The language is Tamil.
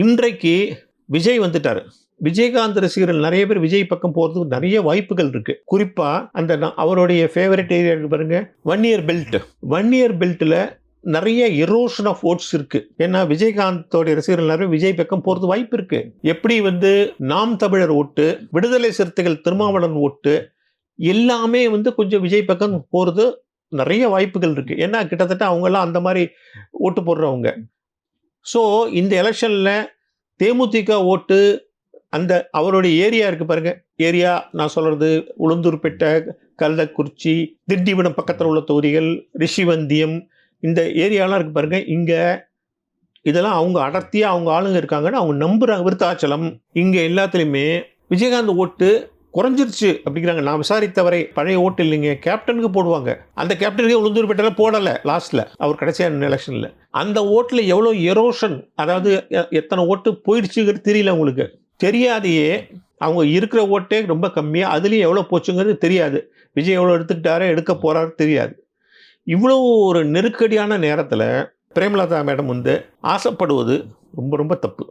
இன்றைக்கு விஜய் வந்துட்டார். விஜயகாந்த் ரசிகர்கள் நிறைய பேர் விஜய் பக்கம் போகிறதுக்கு நிறைய வாய்ப்புகள் இருக்குது குறிப்பாக அந்த அவருடைய ஃபேவரட் ஏரியா இருக்கு பாருங்க. One year belt one year பெல்ட்டில் நிறைய எரோஷன் ஆஃப் ஓட்ஸ் இருக்குது ஏன்னா விஜயகாந்தோடைய ரசிகர்கள் நிறைய விஜய் பக்கம் போகிறது வாய்ப்பு இருக்குது எப்படி வந்து நாம் தமிழர் ஓட்டு விடுதலை சிறுத்தைகள் திருமாவளவன் ஓட்டு எல்லாமே வந்து கொஞ்சம் விஜய் பக்கம் போகிறது நிறைய வாய்ப்புகள் இருக்குது ஏன்னா கிட்டத்தட்ட அவங்கெல்லாம் அந்த மாதிரி ஓட்டு போடுறவங்க. ஸோ இந்த எலெக்ஷனில் தேமுதிக ஓட்டு அந்த அவருடைய ஏரியா இருக்குது பாருங்கள் ஏரியா நான் சொல்கிறது உளுந்தூர்பேட்டை கள்ளக்குறிச்சி திண்டிவனம் பக்கத்தில் உள்ள தொகுதிகள் ரிஷிவந்தியம் இந்த ஏரியாலாம் இருக்குது பாருங்கள் இங்கே இதெல்லாம் அவங்க அடர்த்தியாக அவங்க ஆளுங்க இருக்காங்கன்னு அவங்க நம்புறாங்க. விருத்தாச்சலம். இங்கே எல்லாத்துலேயுமே விஜயகாந்த் ஓட்டு குறைஞ்சிருச்சு அப்படிங்கிறாங்க. நான் விசாரித்தவரை பழைய ஓட்டு இல்லைங்க. கேப்டனுக்கு போடுவாங்க. அந்த கேப்டனுக்கே உளுந்தூர்பேட்டையில் போடலை. லாஸ்ட்டில் அவர் கடைசியான எலெக்ஷனில் அந்த ஓட்டில் எவ்வளோ எரோஷன் அதாவது எத்தனை ஓட்டு போயிடுச்சுங்கிறது தெரியல உங்களுக்கு தெரியாதையே அவங்க இருக்கிற ஓட்டே ரொம்ப கம்மியாக அதுலேயும் எவ்வளோ போச்சுங்கிறது தெரியாது. விஜய் எவ்வளோ எடுத்துக்கிட்டாரோ எடுக்க போகிறாரு தெரியாது. இவ்வளோ ஒரு நெருக்கடியான நேரத்தில் பிரேமலதா மேடம் வந்து ஆசைப்படுவது ரொம்ப ரொம்ப தப்பு.